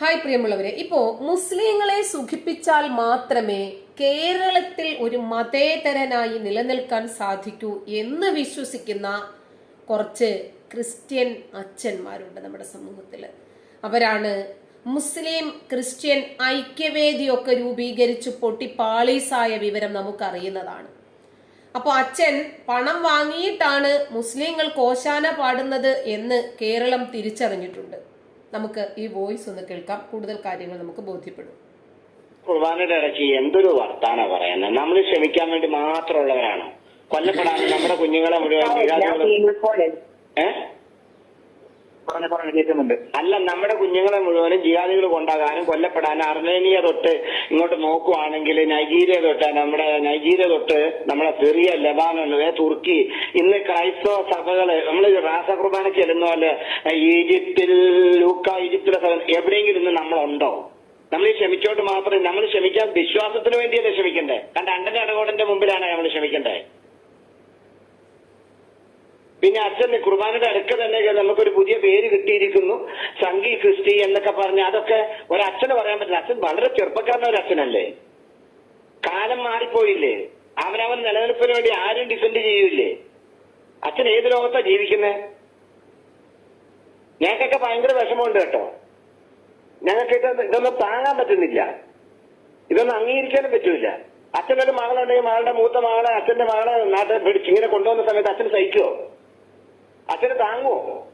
Hi പ്രിയമുള്ളവരെ ഇപ്പോ മുസ്ലിങ്ങളെ സുഖിപ്പിച്ചാൽ മാത്രമേ കേരളത്തിൽ ഒരു മതേതരനായി നിലനിൽക്കാൻ സാധിക്കൂ എന്ന് വിശ്വസിക്കുന്ന കുറച്ച് ക്രിസ്ത്യൻ അച്ഛന്മാരുണ്ട് നമ്മുടെ സമൂഹത്തിൽ അവരാണ് മുസ്ലിം ക്രിസ്ത്യൻ ഐക്യവേദിയൊക്കെ രൂപീകരിച്ച് പൊട്ടി പാളീസായ വിവരം നമുക്കറിയുന്നതാണ്. അപ്പോൾ അച്ഛൻ പണം വാങ്ങിയിട്ടാണ് മുസ്ലിങ്ങൾ കോശാന പാടുന്നത് എന്ന് കേരളം തിരിച്ചറിഞ്ഞിട്ടുണ്ട്. നമുക്ക് ഈ വോയിസ് ഒന്ന് കേൾക്കാം. കൂടുതൽ കാര്യങ്ങൾ നമുക്ക് ബോധ്യപ്പെടും. കുർബാനയുടെ ഇടയ്ക്ക് എന്തൊരു വർത്താന പറയുന്നത് നമ്മൾ ക്ഷമിക്കാൻ വേണ്ടി മാത്രമുള്ളവരാണ്? കൊല്ലപ്പെടാൻ നമ്മുടെ കുഞ്ഞുങ്ങളെ മുഴുവൻ ഏഹ് ഏ? പറഞ്ഞു പറഞ്ഞു കേൾക്കുന്നുണ്ട് അല്ല നമ്മുടെ കുഞ്ഞുങ്ങളെ മുഴുവനും ജിഹാദികൾ കൊണ്ടാകാനും കൊല്ലപ്പെടാനും അർമേനിയ തൊട്ട് ഇങ്ങോട്ട് നോക്കുവാണെങ്കിൽ നൈജീരിയ തൊട്ട് നമ്മുടെ നൈജീരിയ തൊട്ട് നമ്മുടെ സിറിയ ലബാനോൺ തുർക്കി ഇന്ന് ക്രൈസ്തവ സഭകൾ നമ്മൾ റാസ കുർബാന ചെല്ലുന്ന പോലെ ഈജിപ്തിൽ ലൂക്ക ഈജിപ്തിലെ എവിടെയെങ്കിലും ഇന്ന് നമ്മളുണ്ടോ? നമ്മൾ ക്ഷമിച്ചോട്ട് മാത്രമേ നമ്മൾ ക്ഷമിക്കാൻ വിശ്വാസത്തിന് വേണ്ടിയല്ലേ ക്ഷമിക്കണ്ടേ? കണ്ട അണ്ടന്റെ അടകോടന്റെ മുമ്പിലാണ് നമ്മൾ ക്ഷമിക്കണ്ടേ? പിന്നെ അച്ഛൻ കുർബാനയുടെ അടുക്ക തന്നെ നമുക്കൊരു പുതിയ പേര് കിട്ടിയിരിക്കുന്നു. സംഗി ക്രിസ്റ്റി എന്നൊക്കെ പറഞ്ഞ് അതൊക്കെ ഒരച്ഛന് പറയാൻ പറ്റില്ല. അച്ഛൻ വളരെ ചെറുപ്പക്കാരൻ ഒരു അച്ഛനല്ലേ? കാലം മാറിപ്പോയില്ലേ? അവനവൻ നിലനിൽപ്പിന് വേണ്ടി ആരും ഡിഫെൻഡ് ചെയ്യൂലേ അച്ഛൻ ഏത് ലോകത്താ ജീവിക്കുന്നേ? ഞങ്ങൾക്കൊക്കെ ഭയങ്കര വിഷമമുണ്ട് കേട്ടോ. ഞങ്ങൾക്ക് ഇത് ഇതൊന്നും താങ്ങാൻ പറ്റുന്നില്ല. ഇതൊന്നും അംഗീകരിക്കാനും പറ്റൂല അച്ഛനൊരു മകളുണ്ടെങ്കിൽ മകളുടെ മൂത്ത മകളെ അച്ഛന്റെ മകളെ നാട്ടിൽ പിടിച്ച് ഇങ്ങനെ കൊണ്ടുവന്ന സമയത്ത് അച്ഛൻ സഹിക്കുമോ അച്ഛന് താങ്ങുമോ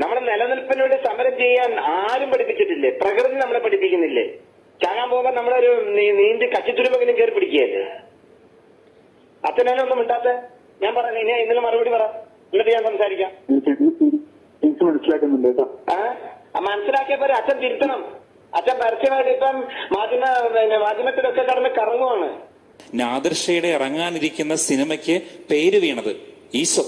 നമ്മുടെ നിലനിൽപ്പിന് വേണ്ടി സമരം ചെയ്യാൻ ആരും പഠിപ്പിച്ചിട്ടില്ലേ? പ്രകൃതി നമ്മളെ പഠിപ്പിക്കുന്നില്ലേ? ചാകാൻ പോകുമ്പോ നമ്മളൊരു നീന്തി കച്ചിത്തുരുമ്പെങ്കിലും കയറി പിടിക്കുകയല്ലേ? അച്ഛനെ ഒന്നും മിണ്ടാത്ത? ഞാൻ പറഞ്ഞു ഇനി ഇന്നലെ മറുപടി പറ. എന്നിട്ട് ഞാൻ സംസാരിക്കാം. മനസ്സിലാക്കുന്നുണ്ട് കേട്ടോ. ആ? മനസ്സിലാക്കിയപ്പോ അച്ഛൻ തിരുത്തണം. അച്ഛൻ പരസ്യമായിട്ട് ഇപ്പം മാധ്യമ പിന്നെ മാധ്യമത്തിലൊക്കെ കടന്ന് കറങ്ങുവാണ്. നാദർഷയുടെ ഇറങ്ങാനിരിക്കുന്ന സിനിമയ്ക്ക് പേര് വീണത് ഈശോ.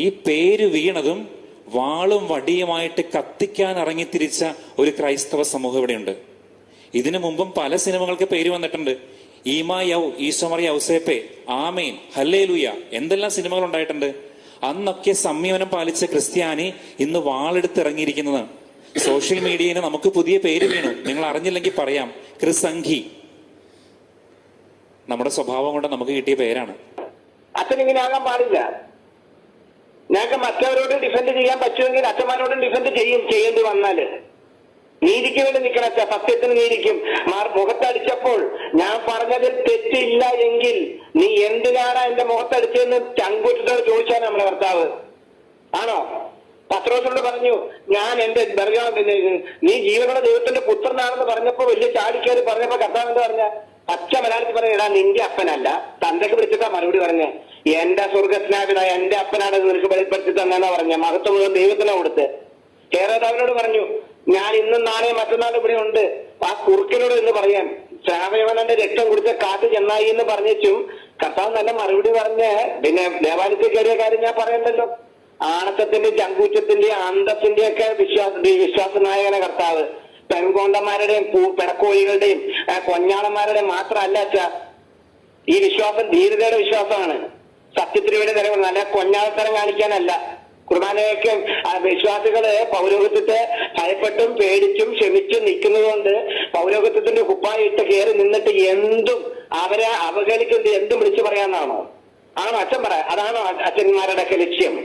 ഈ പേര് വീണതും വാളും വടിയുമായിട്ട് കത്തിക്കാൻ ഇറങ്ങിത്തിരിച്ച ഒരു ക്രൈസ്തവ സമൂഹം ഇവിടെയുണ്ട്. ഇതിനു മുമ്പും പല സിനിമകൾക്ക് പേര് വന്നിട്ടുണ്ട്. ഈമാ യൗ ഈശോമറി ഔസേപ്പേ ആമേൻ ഹല്ലേ ലൂയ എന്തെല്ലാം സിനിമകൾ ഉണ്ടായിട്ടുണ്ട്. അന്നൊക്കെ സംയമനം പാലിച്ച ക്രിസ്ത്യാനി ഇന്ന് വാളെടുത്ത് ഇറങ്ങിയിരിക്കുന്നത്. സോഷ്യൽ മീഡിയയിൽ നമുക്ക് പുതിയ പേര് വീണു. നിങ്ങൾ അറിഞ്ഞില്ലെങ്കിൽ പറയാം. ക്രിസംഘി. നമ്മുടെ സ്വഭാവം കൊണ്ട് നമുക്ക് കിട്ടിയ പേരാണ്. അച്ഛൻ ഇങ്ങനെ ആകാൻ പാടില്ല. ഞങ്ങൾക്ക് മറ്റവരോട് ഡിഫെൻഡ് ചെയ്യാൻ പറ്റുമെങ്കിൽ അച്ഛന്മാരോടും ഡിഫെൻഡ് ചെയ്യും ചെയ്യേണ്ടി വന്നാൽ നീതിക്ക് വേണ്ടി നിൽക്കണം അച്ഛ സത്യത്തിന് നീതിക്കും. മാർ മുഖത്തടിച്ചപ്പോൾ ഞാൻ പറഞ്ഞതിൽ തെറ്റില്ല എങ്കിൽ നീ എന്തിനാണ് എന്റെ മുഖത്തടിച്ചതെന്ന് ചങ്കൂറ്റത്തോട് ചോദിച്ചാണ് നമ്മുടെ ഭർത്താവ്. ആണോ? പത്രോസിനോട് പറഞ്ഞു ഞാൻ എന്റെ നീ ജീവനുള്ള ദൈവത്തിന്റെ പുത്രനാണെന്ന് പറഞ്ഞപ്പോ വലിയ ചാടിക്കയറി പറഞ്ഞപ്പോ കർത്താവ് എന്ന് പറഞ്ഞ? പച്ച മലയാളത്തിൽ പറഞ്ഞ നിന്റെ അപ്പനല്ല തന്തയ്ക്ക് വിളിച്ചിട്ടാ മറുപടി പറഞ്ഞ. എന്റെ സ്വർഗസ്നാപിതായ എന്റെ അപ്പനാണ് നിനക്ക് വെളിപ്പെടുത്തി തന്നെന്നാ പറഞ്ഞ മഹത്വം മുഴുവൻ ദൈവത്തിനാ കൊടുത്ത് അവനോട് പറഞ്ഞു ഞാൻ ഇന്നും നാളെ മറ്റന്നാൾ ഇവിടെ ഉണ്ട്. ആ കുറുക്കനോട് എന്ന് പറയാൻ ശ്രാവയവനന്റെ രക്തം കുടിച്ച കാത്തു ചെന്നായി എന്ന് പറഞ്ഞും കർത്താവ് നല്ല മറുപടി പറഞ്ഞ് പിന്നെ ദേവാലയത്തിൽ കയറിയ കാര്യം ഞാൻ പറയണ്ടല്ലോ. ആണത്തത്തിന്റെ ചങ്കൂറ്റത്തിന്റെ അന്തത്തിന്റെ ഒക്കെ വിശ്വാസ വിശ്വാസ നായകന കർത്താവ്. പെൺകോണ്ടന്മാരുടെയും പിടക്കോഴികളുടെയും കൊഞ്ഞാളന്മാരുടെയും മാത്രമല്ല ഈ വിശ്വാസം ധീരതയുടെ വിശ്വാസമാണ്. സത്യത്തിന് വേണ്ടി നിലകൊള്ളുന്നത് അല്ല കൊഞ്ഞാളത്തരം കാണിക്കാനല്ല. കുർബാനയൊക്കെ വിശ്വാസികൾ പൗരോഹിത്യത്തെ ഭയപ്പെട്ടും പേടിച്ചും ക്ഷമിച്ചും നിൽക്കുന്നത് കൊണ്ട് പൗരോഹിത്യത്തിന്റെ കുപ്പായിട്ട് കയറി നിന്നിട്ട് എന്തും അവരെ അവഗണിക്കുന്നത് എന്തും വിളിച്ചു പറയാന്നാണോ ആണോ അച്ഛൻ പറ അതാണോ അച്ഛന്മാരുടെ ഒക്കെ ലക്ഷ്യം?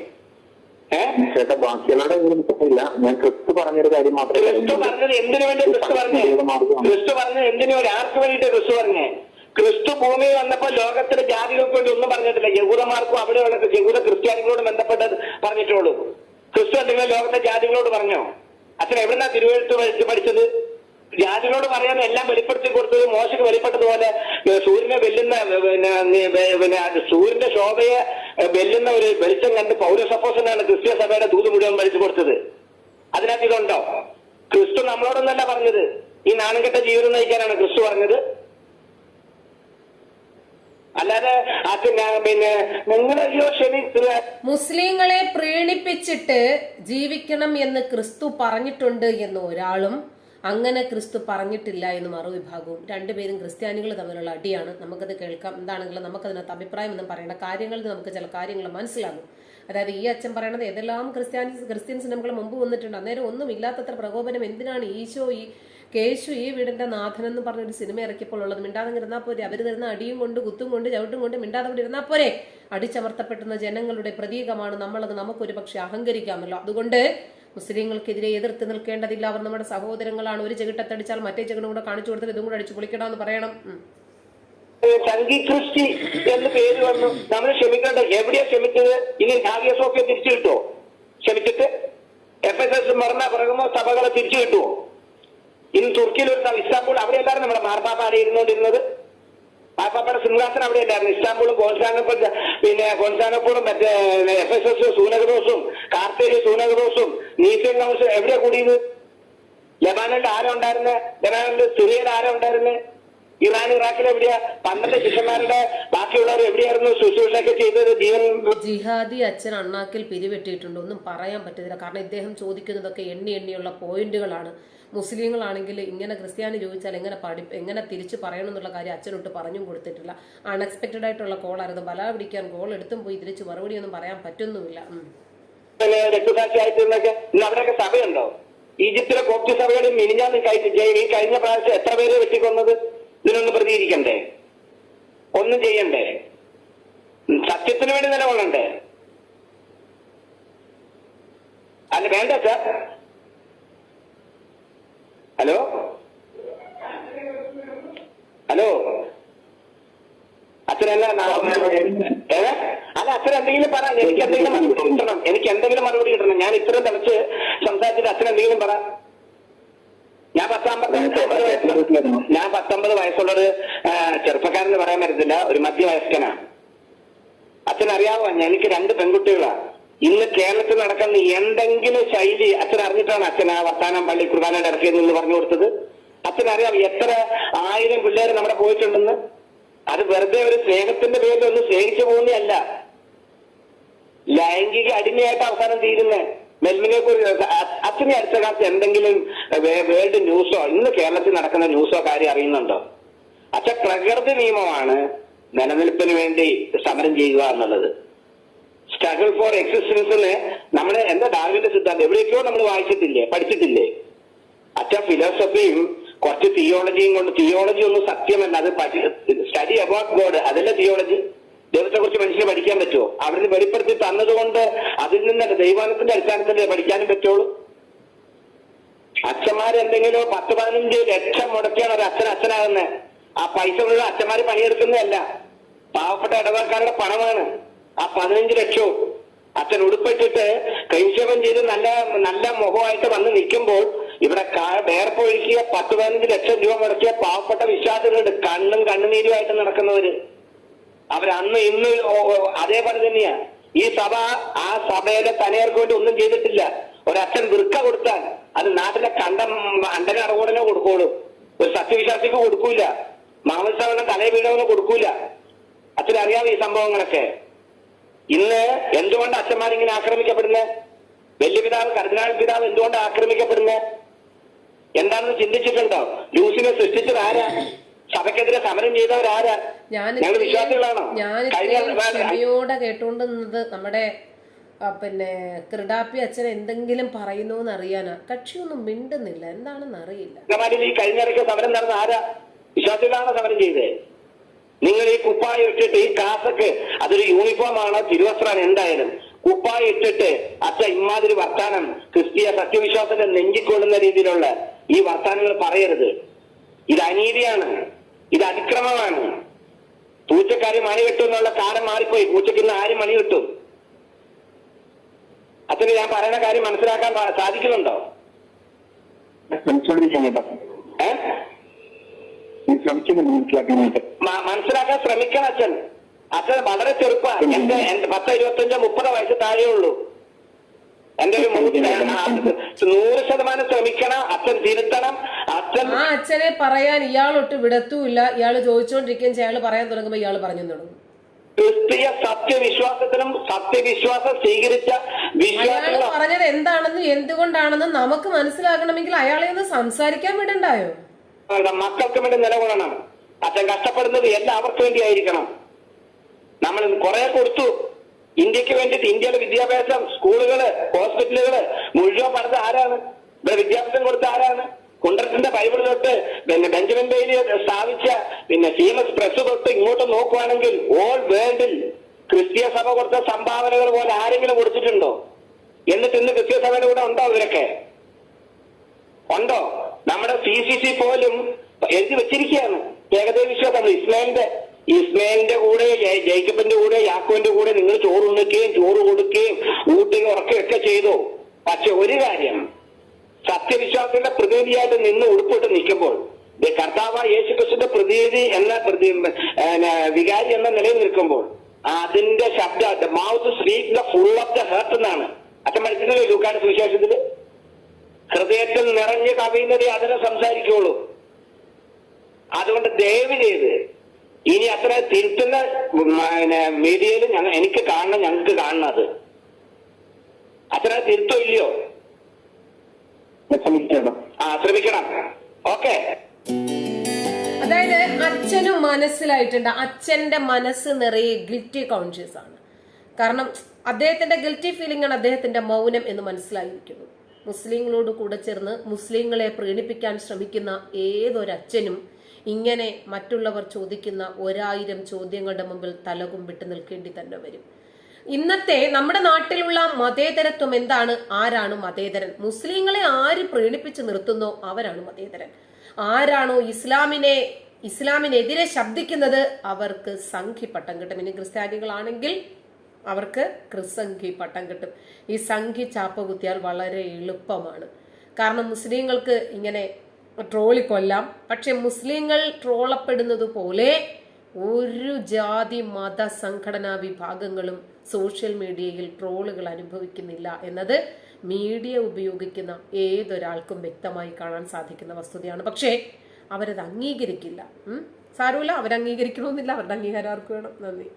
ചേട്ടാ കാര്യം എനിക്കറിയില്ല ഞാൻ ക്രിസ്തു പറഞ്ഞൊരു കാര്യം മാത്രമേ ക്രിസ്തു പറഞ്ഞത് എന്തിനു വേണ്ടി ക്രിസ്തു പറഞ്ഞു? ക്രിസ്തു പറഞ്ഞത് എന്തിനു വേണ്ടി? ആർക്ക് വേണ്ടിയിട്ട് ക്രിസ്തു പറഞ്ഞേ? ക്രിസ്തു ഭൂമിയിൽ വന്നപ്പോ ലോകത്തിലെ ജാതികൾക്ക് വേണ്ടി ഒന്നും പറഞ്ഞിട്ടില്ല. യഹൂദന്മാർക്കും അവിടെയുള്ള യഹൂദ ക്രിസ്ത്യാനികളോട് ബന്ധപ്പെട്ട് പറഞ്ഞിട്ടുള്ളൂ. ക്രിസ്തു എന്തെങ്കിലും ലോകത്തെ ജാതികളോട് പറഞ്ഞോ? അച്ഛൻ എവിടുന്നാ തിരുവഴുത്ത് പഠിച്ച് പഠിച്ചത്? ജാതികളോട് പറയാൻ എല്ലാം വെളിപ്പെടുത്തി കൊടുത്തത് മോശക്ക് വെളിപ്പെട്ടതുപോലെ സൂര്യനെ വെല്ലുന്ന പിന്നെ പിന്നെ സൂര്യന്റെ ശോഭയെ വെല്ലുന്ന ഒരു വെളിച്ചം കണ്ട് പൗരസപ്പോസനാണ് ക്രിസ്ത്യ സഭയുടെ ദൂത് മുഴുവൻ വലിച്ചു കൊടുത്തത്. അതിനകത്ത് ഇതുണ്ടോ? ക്രിസ്തു നമ്മളോടൊന്നല്ല പറഞ്ഞത്. ഈ നാണംകെട്ട ജീവിതം നയിക്കാനാണ് ക്രിസ്തു പറഞ്ഞത്. പിന്നെ മുസ്ലിങ്ങളെ പ്രീണിപ്പിച്ചിട്ട് ജീവിക്കണം എന്ന് ക്രിസ്തു പറഞ്ഞിട്ടുണ്ട് എന്ന് ഒരാളും അങ്ങനെ ക്രിസ്തു പറഞ്ഞിട്ടില്ല എന്ന് മറുവിഭാഗവും രണ്ടുപേരും ക്രിസ്ത്യാനികൾ തമ്മിലുള്ള അടിയാണ്. നമുക്കത് കേൾക്കാം. എന്താണെങ്കിലും നമുക്കതിനകത്ത് അഭിപ്രായം ഒന്നും പറയേണ്ട കാര്യങ്ങളിൽ നമുക്ക് ചില കാര്യങ്ങൾ മനസ്സിലാകും. അതായത് ഈ അച്ഛൻ പറയണത് ഏതെല്ലാം ക്രിസ്ത്യാനി ക്രിസ്ത്യൻ നമ്മൾ മുമ്പ് വന്നിട്ടുണ്ട്. അന്നേരം ഒന്നും ഇല്ലാത്തത്ര പ്രകോപനം എന്തിനാണ് ഈശോ ഈ കേശു ഈ വീടിന്റെ നാഥൻ എന്ന് പറഞ്ഞൊരു സിനിമ ഇറക്കിയപ്പോൾ ഉള്ളത് മിണ്ടാതെ ഇരുന്നാൽ പോരെ. അവർ തരുന്ന അടിയും കൊണ്ട് കുത്തും കൊണ്ട് ചവിട്ടും കൊണ്ട് മിണ്ടാതെ ഇവിടെ ഇരുന്നാൽ പോരെ. അടിച്ചമർത്തപ്പെടുന്ന ജനങ്ങളുടെ പ്രതീകമാണ് നമ്മളത് നമുക്കൊരു പക്ഷെ അഹങ്കരിക്കാമല്ലോ. അതുകൊണ്ട് മുസ്ലിങ്ങൾക്കെതിരെ എതിർത്ത് നിൽക്കേണ്ടതില്ല അവർ നമ്മുടെ സഹോദരങ്ങളാണ്. ഒരു ചെകിട്ടത്തടിച്ചാൽ മറ്റേ ചെകിടും കൂടെ കാണിച്ചു കൊടുത്തിട്ട് ഇതും കൂടെ അടിച്ചു പൊളിക്കണമെന്ന് പറയണം. ക്രിസ്റ്റി എന്ന് പേര് വന്നു. നമ്മൾ ക്ഷമിക്കേണ്ട എവിടെയാ ക്ഷമിച്ചത്? ഇനി സോഫിയ തിരിച്ചു കിട്ടുമോ ക്ഷമിച്ചിട്ട് എഫ് എസ് എസ് മറന്ന പിറകുമോ സഭകളെ തിരിച്ചു കിട്ടുമോ ഇന്ന് തുർക്കിയിൽ ഒരു ഇസ്താംബുൾ അവിടെയല്ലായിരുന്നു നമ്മുടെ മാർപ്പാപ്പ അവിടെ ഇരുന്നുകൊണ്ടിരുന്നത്. മാർപ്പാപ്പയുടെ സിംഹാസനം അവിടെയല്ലായിരുന്നു. ഇസ്താംബൂളും കോൺസ്റ്റാനോപ്പോൾ പിന്നെ കോൺസ്റ്റാനോപ്പോളും മറ്റേ എഫ് എസ് എസ് സൂനകദോസും കാർത്തേരി സൂനകദോസും നീസിയൻ കൗൺസിൽ എവിടെയാ കൂടിയത് ലബാനിൽ ആരാ ഉണ്ടായിരുന്നത് ലബാനിൽ സിറിയയിൽ ആരാ ഉണ്ടായിരുന്നത് ഇറാൻ ഇറാഖിൽ എവിടെയാ? പന്ത്രണ്ട് ശിഷ്യന്മാരുടെ ബാക്കിയുള്ളവർ എവിടെയായിരുന്നു ശുശ്രൂഷയൊക്കെ ചെയ്തത്? ജീവൻ ജിഹാദി അച്ഛൻ അണ്ണാക്കിൽ പിരിവെട്ടിയിട്ടുണ്ട്? ഒന്നും പറയാൻ പറ്റത്തില്ല. കാരണം ഇദ്ദേഹം ചോദിക്കുന്നതൊക്കെ എണ്ണി എണ്ണിയുള്ള പോയിന്റുകളാണ്. മുസ്ലിങ്ങളാണെങ്കിൽ ഇങ്ങനെ ക്രിസ്ത്യാനി ചോദിച്ചാൽ എങ്ങനെ പഠി എങ്ങനെ തിരിച്ചു പറയണം എന്നുള്ള കാര്യം അച്ഛനൊട്ട് പറഞ്ഞും കൊടുത്തിട്ടില്ല. അൺഎക്സ്പെക്റ്റഡ് ആയിട്ടുള്ള കോളായിരുന്നു ബല പിടിക്കാൻ കോൾ എടുത്തും പോയി തിരിച്ചു മറുപടി ഒന്നും പറയാൻ പറ്റുന്നുമില്ല. ഈജിപ്തിലെ കോപ്റ്റ് സഭകളിൽ മിനിഞ്ഞാന്ന് ഈ കഴിഞ്ഞ പ്രാവശ്യം എത്ര പേര് വെട്ടിക്കൊന്നത്? ഇതിനൊന്ന് പ്രതികരിക്കണ്ടേ? ഒന്നും ചെയ്യണ്ടേ? സത്യത്തിന് വേണ്ടി നിലകൊള്ളണ്ടേ? അല്ല വേണ്ട സാർ ഹലോ? ഹലോ? അച്ഛനല്ല? അല്ല അച്ഛൻ എന്തെങ്കിലും പറ. എനിക്ക് എന്തെങ്കിലും മറുപടി കിട്ടണം. എനിക്ക് എന്തെങ്കിലും മറുപടി കിട്ടണം. ഞാൻ ഇത്രയും തെളിച്ച് സംസാരിച്ചിട്ട് അച്ഛൻ എന്തെങ്കിലും പറ. ഞാൻ പത്തൊമ്പത് ഞാൻ പത്തൊമ്പത് വയസ്സുള്ളൊരു ചെറുപ്പക്കാരെന്ന് പറയാൻ പറ്റത്തില്ല. ഒരു മധ്യവയസ്കനാ. അച്ഛൻ അറിയാവോ എനിക്ക് രണ്ട് പെൺകുട്ടികളാ. ഇന്ന് കേരളത്തിൽ നടക്കുന്ന എന്തെങ്കിലും ശൈലി അച്ഛൻ അറിഞ്ഞിട്ടാണ് അച്ഛൻ ആ വർത്താനം പള്ളി കുർബാന ഇറക്കിയത് എന്ന് പറഞ്ഞു കൊടുത്തത്. അച്ഛനറിയാം എത്ര ആയിരം പിള്ളേർ നമ്മുടെ പോയിട്ടുണ്ടെന്ന്. അത് വെറുതെ ഒരു സ്നേഹത്തിന്റെ പേരിൽ ഒന്ന് സ്നേഹിച്ചു പോകുന്നതല്ല. ലൈംഗിക അടിമയായിട്ട് അവസാനം തീരുന്നേ. മെൽമിനെ കുറിച്ച് അച്ഛനെ അടുത്ത കാലത്ത് എന്തെങ്കിലും വേൾഡ് ന്യൂസോ ഇന്ന് കേരളത്തിൽ നടക്കുന്ന ന്യൂസോ കാര്യം അറിയുന്നുണ്ടോ? അച്ഛ പ്രകൃതി നിയമമാണ് നിലനിൽപ്പിന് വേണ്ടി സമരം ചെയ്യുക എന്നുള്ളത്. സ്ട്രഗിൾ ഫോർ എക്സിസ്റ്റൻസിന് നമ്മുടെ എന്താ ഡാർവിന്റെ സിദ്ധാന്തം? എവിടെയൊക്കെയോ നമ്മൾ വായിച്ചിട്ടില്ലേ പഠിച്ചിട്ടില്ലേ? അച്ഛ ഫിലോസഫിയും കുറച്ച് തിയോളജിയും കൊണ്ട് തിയോളജി ഒന്നും സത്യമല്ല. അത് സ്റ്റഡി അബൌട്ട് ഗോഡ് അതല്ല തിയോളജി ദൈവത്തെ കുറിച്ച് മനുഷ്യന് പഠിക്കാൻ പറ്റുമോ അവിടുന്ന് വെളിപ്പെടുത്തി തന്നതുകൊണ്ട് അതിൽ നിന്നല്ല ദൈവാനത്തിന്റെ അടിസ്ഥാനത്തിൽ പഠിക്കാനും പറ്റുള്ളൂ? അച്ഛന്മാരെന്തെങ്കിലും പത്ത് പതിനഞ്ച് ലക്ഷം മുടക്കിയാണ് ഒരു അച്ഛൻ അച്ഛനാകുന്നത്. ആ പൈസ മുഴുവൻ അച്ഛന്മാര് പണിയെടുക്കുന്നതല്ല. പാവപ്പെട്ട ഇടവക്കാരുടെ പണമാണ്. ആ പതിനഞ്ച് ലക്ഷവും അച്ഛൻ ഉടുപ്പിട്ടിട്ട് കൈക്ഷേപം ചെയ്ത് നല്ല നല്ല മുഖമായിട്ട് വന്ന് നിൽക്കുമ്പോൾ ഇവിടെ കാ- വേർപ്പൊഴുക്കിയ പത്ത് പതിനഞ്ച് ലക്ഷം രൂപ മുടക്കിയ പാവപ്പെട്ട വിശ്വാസികളുണ്ട്. കണ്ണും കണ്ണുനീരുമായിട്ട് നടക്കുന്നവര്. അവരന്ന് ഇന്ന് അതേപോലെ തന്നെയാ. ഈ സഭ ആ സഭയുടെ തലയർക്ക് വേണ്ടി ഒന്നും ചെയ്തിട്ടില്ല. ഒരച്ഛൻ വൃക്ക കൊടുത്താൽ അത് നാട്ടിലെ കണ്ട അണ്ടന അടകോടനെ കൊടുക്കുള്ളൂ ഒരു സത്യവിശ്വാസിക്ക് കൊടുക്കൂല. മാമത്സവനം തലേ വീണവന് കൊടുക്കൂല. അച്ഛനറിയാം ഈ സംഭവങ്ങളൊക്കെ? ഇന്ന് എന്തുകൊണ്ട് അച്ഛന്മാരിങ്ങനെ ആക്രമിക്കപ്പെടുന്നത് വലിയ പിതാവ് കർദിനാൾ പിതാവ് എന്തുകൊണ്ട് ആക്രമിക്കപ്പെടുന്നത് എന്താണെന്ന് ചിന്തിച്ചിട്ടുണ്ടോ? ലൂസിനെ സൃഷ്ടിച്ചത് ആരാ? സഭയ്ക്കെതിരെ സമരം ചെയ്തവരാരാ? ഞങ്ങൾ വിശ്വാസികളാണോ? ക്ഷമയോടെ കേട്ടോണ്ട് നിന്നത് നമ്മുടെ പിന്നെ ക്രിഡാപ്പി അച്ഛൻ എന്തെങ്കിലും പറയുന്നു അറിയാനാ. കക്ഷിയൊന്നും മിണ്ടുന്നില്ല. എന്താണെന്ന് അറിയില്ല. ഈ കഴിഞ്ഞ സമരം നടന്ന ആരാ? വിശ്വാസികളാണോ സമരം ചെയ്തത് നിങ്ങൾ ഈ കുപ്പായ ഇട്ടിട്ട് ഈ കാസക്ക് അതൊരു യൂണിഫോം ആണോ തിരുവസ്ത്രമാണ് എന്തായാലും കുപ്പായ ഇട്ടിട്ട് അച്ഛ ഇമാതിരി വർത്താനം ക്രിസ്തീയ സത്യവിശ്വാസത്തെ നെഞ്ചിക്കൊള്ളുന്ന രീതിയിലുള്ള ഈ വർത്താനങ്ങൾ പറയരുത്. ഇത് അനീതിയാണ്. ഇത് അതിക്രമമാണ്. പൂച്ചക്കാരി മണി കിട്ടും എന്നുള്ള കാലം മാറിപ്പോയി. പൂച്ചയ്ക്ക് ഇന്ന് ആര് മണി കിട്ടും അച്ഛന് ഞാൻ പറയുന്ന കാര്യം മനസ്സിലാക്കാൻ സാധിക്കുന്നുണ്ടോ? മനസ്സിലാക്കാൻ ഏഹ് നീ ശ്രമിക്കുന്നുണ്ട് മനസ്സിലാക്കാനായിട്ട് മനസ്സിലാക്കാൻ ശ്രമിക്കണം അച്ഛൻ. അച്ഛൻ വളരെ ചെറുപ്പാണ് എന്റെ എന്റെ പത്ത് ഇരുപത്തഞ്ചോ മുപ്പതോ വയസ്സ് താഴെ ഉള്ളൂ എന്റെ ഒരു നൂറ് ശതമാനം ശ്രമിക്കണം. അച്ഛൻ തിരുത്തണം. അച്ഛൻ ആ അച്ഛനെ പറയാൻ ഇയാളൊട്ട് വിടത്തുമില്ല ഇയാൾ ചോദിച്ചുകൊണ്ടിരിക്കുകയും ചെയ്യാൾ പറയാൻ തുടങ്ങുമ്പോൾ ഇയാൾ പറഞ്ഞു തുടങ്ങും. ക്രിസ്തീയ സത്യവിശ്വാസത്തിനും സത്യവിശ്വാസം സ്വീകരിച്ച വിശ്വാസം പറഞ്ഞത് എന്താണെന്നും എന്തുകൊണ്ടാണെന്നും നമുക്ക് മനസ്സിലാക്കണമെങ്കിൽ അയാളെ ഒന്ന് സംസാരിക്കാൻ വിടണ്ടായോ? മക്കൾക്ക് വേണ്ടി നിലകൊള്ളണം. അച്ഛൻ കഷ്ടപ്പെടുന്നത് എല്ലാവർക്കും വേണ്ടിയായിരിക്കണം. നമ്മൾ കുറെ കൊടുത്തു. ഇന്ത്യയ്ക്ക് വേണ്ടിയിട്ട് ഇന്ത്യയുടെ വിദ്യാഭ്യാസം സ്കൂളുകൾ ഹോസ്പിറ്റലുകൾ മുഴുവൻ പണിത് ആരാണ്? ഇവിടെ വിദ്യാഭ്യാസം കൊടുത്ത ആരാണ്? കുണ്ടത്തിന്റെ ബൈബിൾ തൊട്ട് പിന്നെ ബെഞ്ചമിൻ ബെയിലി സ്ഥാപിച്ച പിന്നെ ഫീമസ് പ്രസ് തൊട്ട് ഇങ്ങോട്ട് നോക്കുവാണെങ്കിൽ ഓൾ വേൾഡിൽ ക്രിസ്തീയ സഭ കൊടുത്ത സംഭാവനകൾ പോലെ ആരെങ്കിലും കൊടുത്തിട്ടുണ്ടോ? എന്നിട്ട് ഇന്ന് ക്രിസ്തീയ സഭയുടെ കൂടെ ഉണ്ടോ ഇവരൊക്കെ? ഉണ്ടോ? നമ്മുടെ സി സി സി പോലും എഴുതി വെച്ചിരിക്കുകയാണ്. ഏകദേശ വിശ്വാസം ഇസ്മായിലിന്റെ ഇസ്മയിലിന്റെ കൂടെ ജേക്കബിന്റെ കൂടെ യാക്കോന്റെ കൂടെ നിങ്ങൾ ചോറ് ഉണ്ണുകയും ചോറ് കൊടുക്കുകയും ഊട്ടുകയും ഉറക്കുകയൊക്കെ ചെയ്തു. പക്ഷെ ഒരു കാര്യം സത്യവിശ്വാസത്തിന്റെ പ്രതിനിധിയായിട്ട് നിന്ന് ഉൾപ്പെട്ട് നിൽക്കുമ്പോൾ ദേ യേശു ക്രിസ്തുന്റെ പ്രതിനിധി എന്ന പ്രതി വികാരി എന്ന നിലയിൽ നിൽക്കുമ്പോൾ അതിന്റെ ശബ്ദ mouth speak the full of the heart എന്നാണ്. അച്ഛൻ മനസ്സിലായി ലൂക്കാട് സുവിശേഷത്തിൽ ഹൃദയത്തിൽ നിറഞ്ഞ് കവിയുന്നതേ അതിനെ സംസാരിക്കുള്ളൂ. അതുകൊണ്ട് ദയവ് ചെയ്ത് ഇനി അത്ര തിരുത്തുന്ന മീഡിയയിൽ ഞങ്ങൾ എനിക്ക് കാണണം ഞങ്ങൾക്ക് കാണണം അത്. അത്ര തിരുത്തോ ഇല്ലയോ? ശ്രമിക്കണം. ആ ശ്രമിക്കണം. ഓക്കെ. അതായത് അച്ഛനും മനസ്സിലായിട്ടുണ്ട്. അച്ഛന്റെ മനസ്സ് നിറയെ ഗിൽറ്റി കോൺഷ്യസ് ആണ്. കാരണം അദ്ദേഹത്തിന്റെ ഗിൽറ്റി ഫീലിംഗ് ആണ് അദ്ദേഹത്തിന്റെ മൗനം എന്ന് മനസ്സിലായിരിക്കുന്നു മുസ്ലിങ്ങളോട് കൂടെ ചേർന്ന് മുസ്ലിങ്ങളെ പ്രീണിപ്പിക്കാൻ ശ്രമിക്കുന്ന ഏതൊരച്ഛനും ഇങ്ങനെ മറ്റുള്ളവർ ചോദിക്കുന്ന ഒരായിരം ചോദ്യങ്ങളുടെ മുമ്പിൽ തലകുമ്പിട്ട് നിൽക്കേണ്ടി തന്നെ വരും. ഇന്നത്തെ നമ്മുടെ നാട്ടിലുള്ള മതേതരത്വം എന്താണ്? ആരാണ് മതേതരൻ? മുസ്ലിങ്ങളെ ആര് പ്രീണിപ്പിച്ച് നിർത്തുന്നോ? അവരാണ് മതേതരൻ. ആരാണോ ഇസ്ലാമിനെ ഇസ്ലാമിനെതിരെ ശബ്ദിക്കുന്നത്? അവർക്ക് സംഘി പട്ടം കിട്ടും. ഇനി ക്രിസ്ത്യാനികളാണെങ്കിൽ അവർക്ക് ക്രിസംഖി പട്ടം കിട്ടും. ഈ സംഖ്യ ചാപ്പ കുത്തിയാൽ വളരെ എളുപ്പമാണ്. കാരണം മുസ്ലിങ്ങൾക്ക് ഇങ്ങനെ ട്രോളി കൊല്ലാം. പക്ഷെ മുസ്ലിങ്ങൾ ട്രോളപ്പെടുന്നത് പോലെ ഒരു ജാതി മത സംഘടനാ വിഭാഗങ്ങളും സോഷ്യൽ മീഡിയയിൽ ട്രോളുകൾ അനുഭവിക്കുന്നില്ല എന്നത് മീഡിയ ഉപയോഗിക്കുന്ന ഏതൊരാൾക്കും വ്യക്തമായി കാണാൻ സാധിക്കുന്ന വസ്തുതയാണ്. പക്ഷേ അവരത് അംഗീകരിക്കില്ല? സാരമില്ല അവരംഗീകരിക്കണമെന്നില്ല. അവരുടെ അംഗീകാരം ആർക്ക് വേണം? നന്ദി.